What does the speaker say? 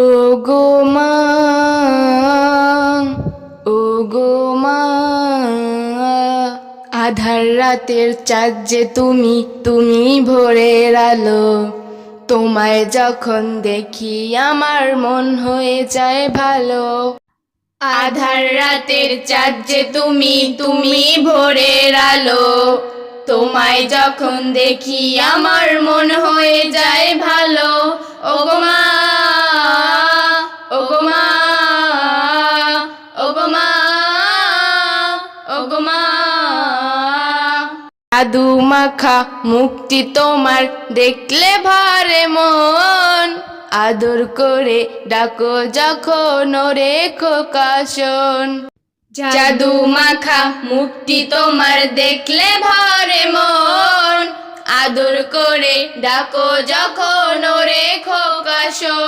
ও গো ও গো আধার রাতের চাঁদ যে তুমি তুমি ভোরের আলো। তোমায় যখন দেখি আমার মন হয়ে যায় ভালো। আধার রাতের চাঁদ যে তুমি তুমি ভোরের আলো। তোমায় যখন দেখি আমার মন হয়ে যায় ভালো। ও গো আদু মাখা মুক্তি তোমার, দেখলে ভারে মন। আদর করে ডাকো যখন ওরে খোকাশন জাদু মাখা মুক্তি তোমার, দেখলে ভরে মন। আদর করে ডাকো যখন